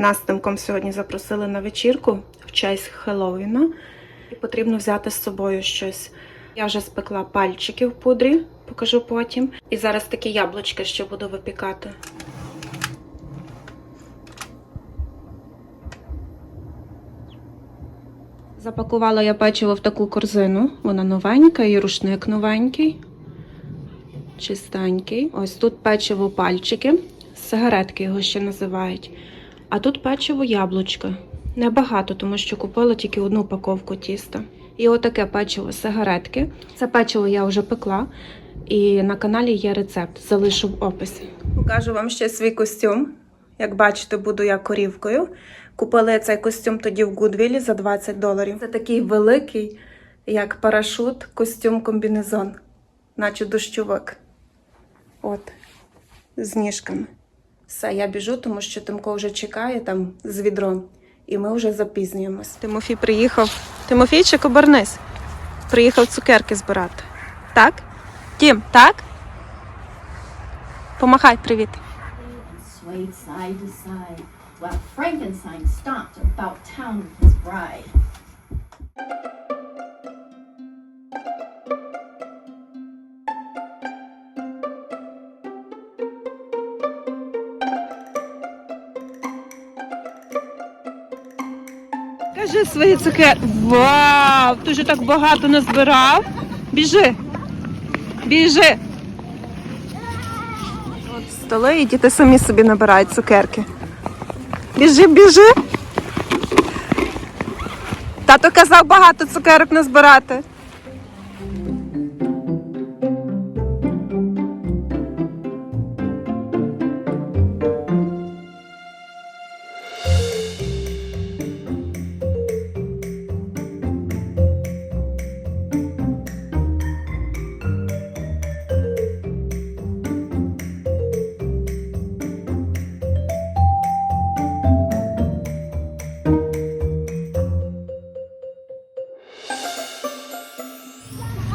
Нас Тимком сьогодні запросили на вечірку в честь Хеллоуіна. І потрібно взяти з собою щось. Я вже спекла пальчики в пудрі, покажу потім. І зараз такі яблучка ще буду випікати. Запакувала я печиво в таку корзину. Вона новенька, і рушник новенький, чистенький. Ось тут печиво пальчики, сигаретки його ще називають. А тут печиво яблучка. Небагато, тому що купила тільки одну упаковку тіста. І отаке печиво сигаретки. Це печиво я вже пекла. І на каналі є рецепт, залишу в описі. Покажу вам ще свій костюм. Як бачите, буду я корівкою. Купили цей костюм тоді в Гудвілі за 20 доларів. Це такий великий, як парашут, костюм-комбінезон, наче дощовик. От, з ніжками. Все, я біжу, тому що Тимко вже чекає там з відром, і ми вже запізнюємось. Тимофій приїхав. Тимофійчик, обернись. Приїхав цукерки збирати. Так? Тім, так? Помахай, привіт. swayed side to side, while Frankenstein stomped about town with his bride. Кажи свої цукерки. Вау! Ти вже так багато назбирав. Біжи. Біжи. От столи і діти самі собі набирають цукерки. Біжи, біжи. Тато казав багато цукерок назбирати.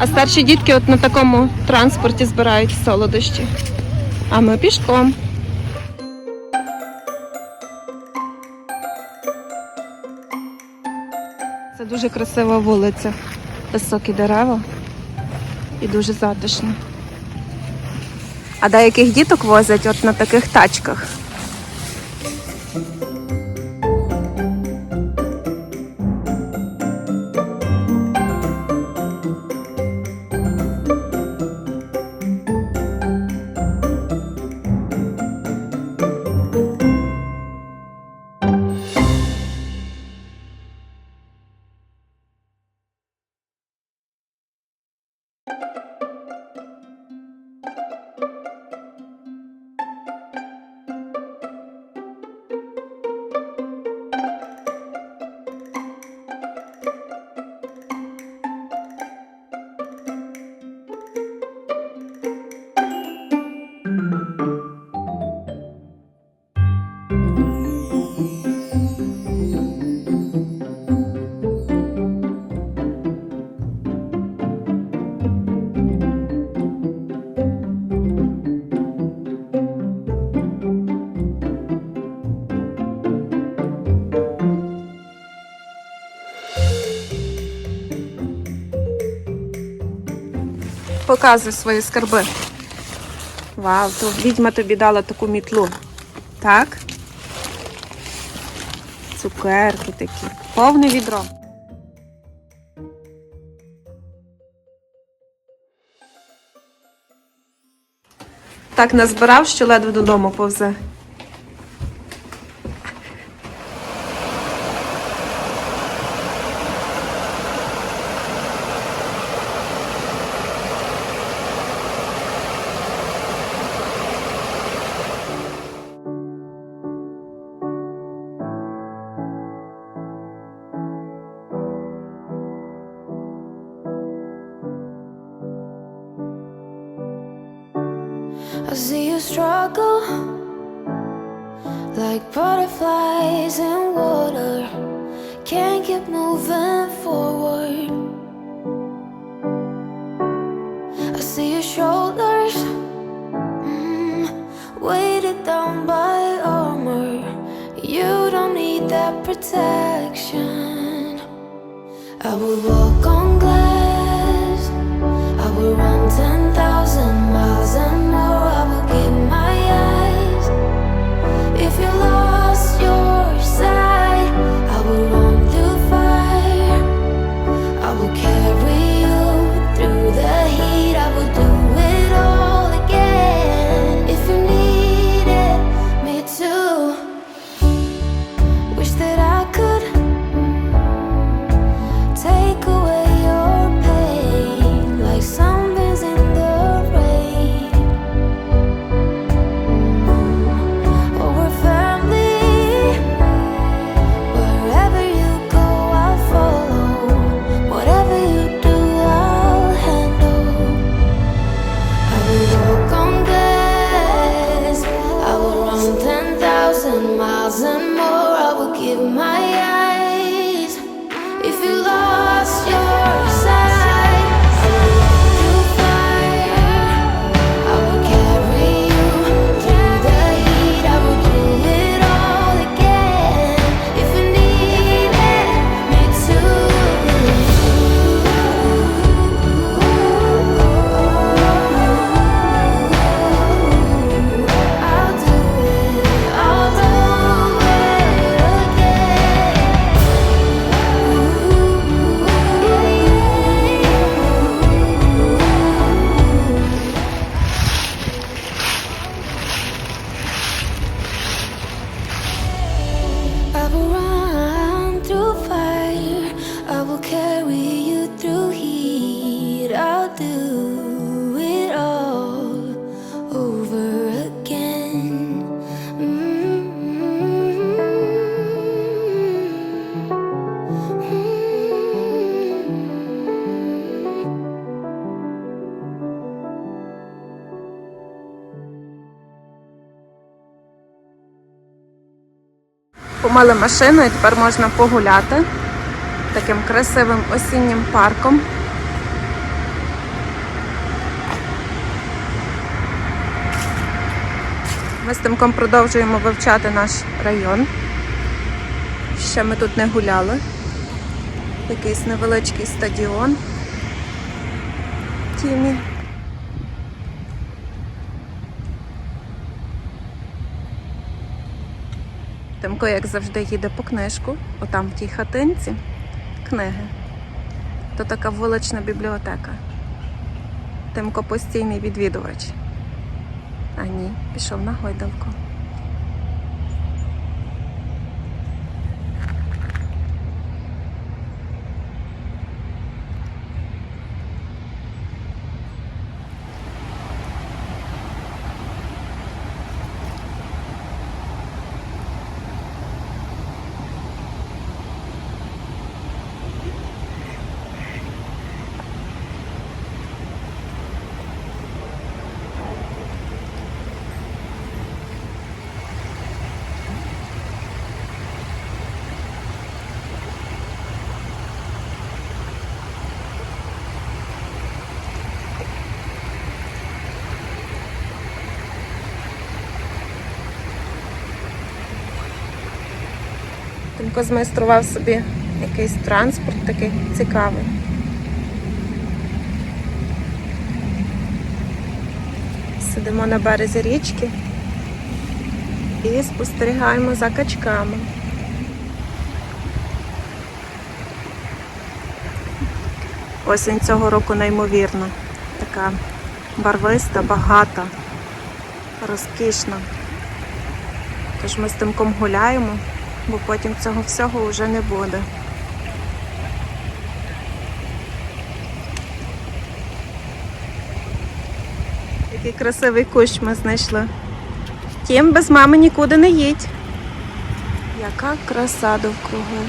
А старші дітки от на такому транспорті збирають солодощі. А ми пішком. Це дуже красива вулиця. Високі дерева і дуже затишно. А деяких діток возять от на таких тачках. Показуй свої скарби. Вау, то відьма тобі дала таку мітлу. Так? Цукерки такі. Повне відро. Так назбирав, що ледве додому повзе. I see you struggle like butterflies in water. Can't keep moving forward. I see your shoulders mm, weighted down by armor. You you don't need that protection. I will walk on Помили машину і тепер можна погуляти таким красивим осіннім парком. Ми з Тимком продовжуємо вивчати наш район. Ще ми тут не гуляли. Якийсь невеличкий стадіон. Тімі. Тимко, як завжди, їде по книжку, отам в тій хатинці книги. То така вулична бібліотека. Тимко постійний відвідувач. А ні, пішов на гойдалку. Тимко змайстрував собі якийсь транспорт такий цікавий. Сидимо на березі річки і спостерігаємо за качками. Осінь цього року неймовірна. Така барвиста, багата, розкішна. Тож ми з Тимком гуляємо, бо потім цього всього вже не буде. Який красивий кущ ми знайшли. Втім, без мами нікуди не їдь. Яка краса довкруги.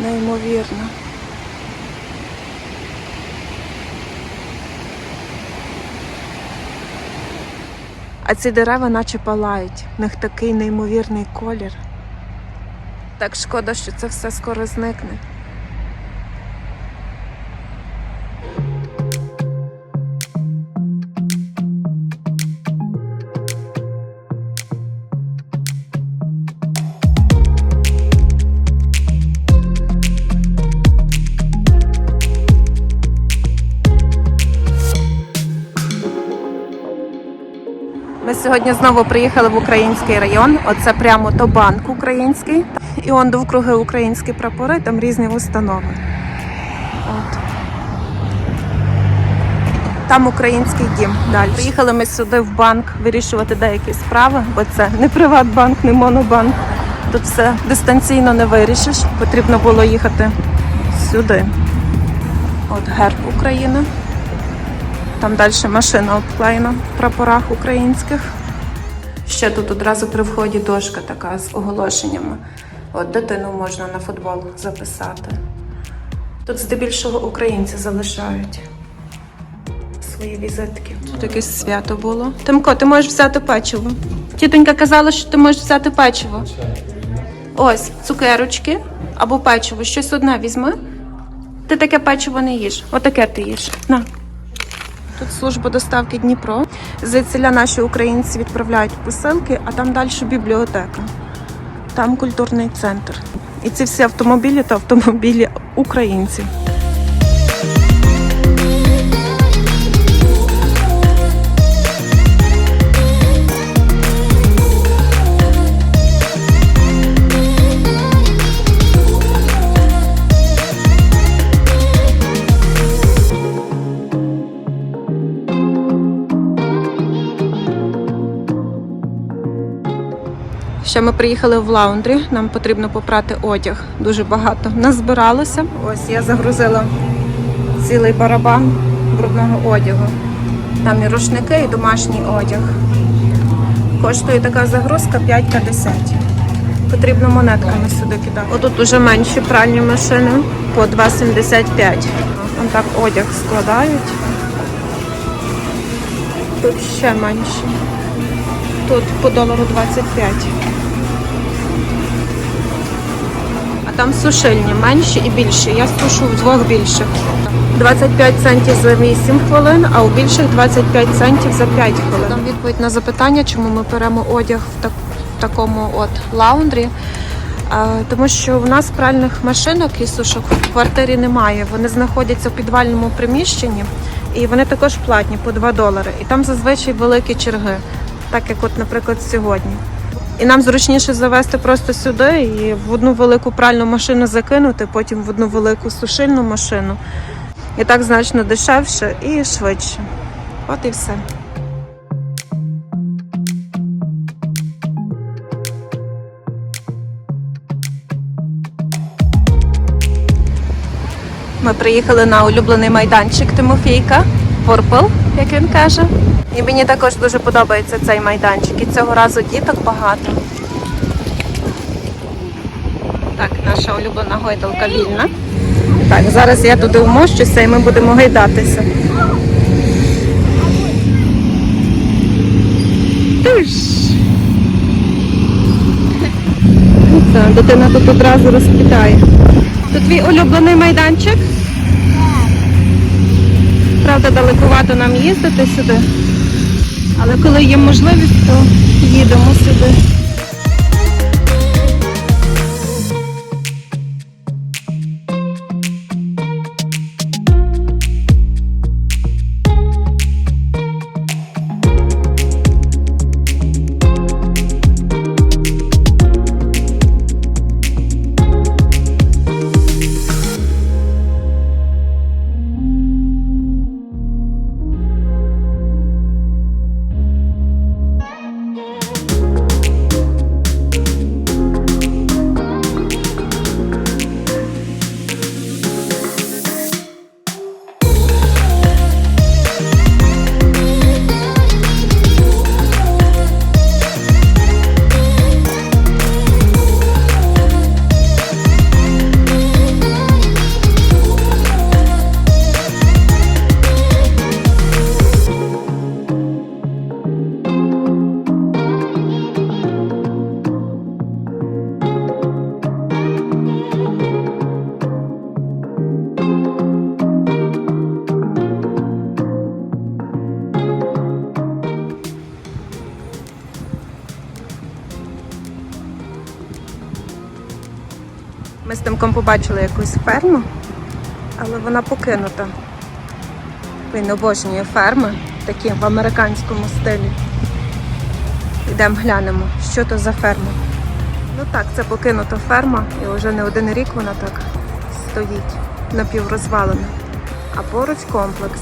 Неймовірна. А ці дерева наче палають. В них такий неймовірний колір. Так шкода, що це все скоро зникне. Сьогодні знову приїхали в український район. Оце прямо то банк український. І он довкруги українські прапори, там різні установи. От. Там український дім. Далі. Приїхали ми сюди в банк вирішувати деякі справи, бо це не Приватбанк, не Монобанк. Тут все дистанційно не вирішиш. Потрібно було їхати сюди. От герб України. Там далі машина обклеєна в прапорах українських. Ще тут одразу при вході дошка така з оголошеннями. От дитину можна на футбол записати. Тут здебільшого українці залишають свої візитки. Тут якесь свято було. Тимко, ти можеш взяти печиво. Тітонька казала, що ти можеш взяти печиво. Ось цукерочки або печиво. Щось одне візьми. Ти таке печиво не їш. Отаке ти їш. На. Тут служба доставки Дніпро. Звідсіля наші українці відправляють посилки, а там далі бібліотека. Там культурний центр. І ці всі автомобілі то автомобілі українців. Ще ми приїхали в лаундрі. Нам потрібно попрати одяг. Дуже багато нас збиралося. Ось я загрузила цілий барабан брудного одягу. Там і рушники, і домашній одяг. Коштує така загрузка 5,50. Потрібно монетками сюди кидати. Отут уже менші пральні машини по 2,75. Там так одяг складають. Тут ще менші. Тут по долару 25. Там сушильні, менші і більші. Я сушу в двох більших. 25 центів за 8 хвилин, а у більших 25 центів за 5 хвилин. Там відповідь на запитання, чому ми беремо одяг в, в такому от лаундрі. Тому що в нас пральних машинок і сушок в квартирі немає. Вони знаходяться в підвальному приміщенні і вони також платні по 2 долари. І там зазвичай великі черги, так як, от, наприклад, сьогодні. І нам зручніше завести просто сюди і в одну велику пральну машину закинути, потім в одну велику сушильну машину. І так значно дешевше і швидше. От і все. Ми приїхали на улюблений майданчик Тимофійка, Purple, як він каже. І мені також дуже подобається цей майданчик. І цього разу діток багато. Так, наша улюблена гойдалка вільна. Так, зараз я туди вмощуся і ми будемо гайдатися. Дитина тут одразу розкидає. Тут твій улюблений майданчик? Правда, далекувато нам їздити сюди. Але коли є можливість, то їдемо сюди. Тимком побачили якусь ферму, але вона покинута. Він обожнює ферми, такі в американському стилі. Ідемо глянемо, що то за ферма. Ну так, це покинута ферма, і вже не один рік вона так стоїть напіврозвалена. А поруч комплекс.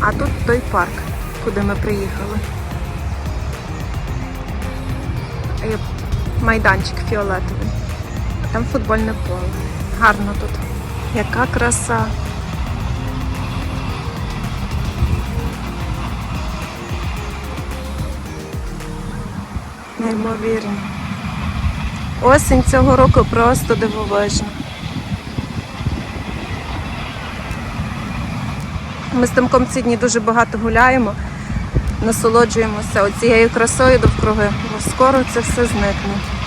А тут той парк, куди ми приїхали. І майданчик фіолетовий. Там футбольне поле. Гарно тут. Яка краса. Неймовірно. Осінь цього року просто дивовижна. Ми з Тимком ці дні дуже багато гуляємо, насолоджуємося оцією красою довкруги, бо скоро це все зникне.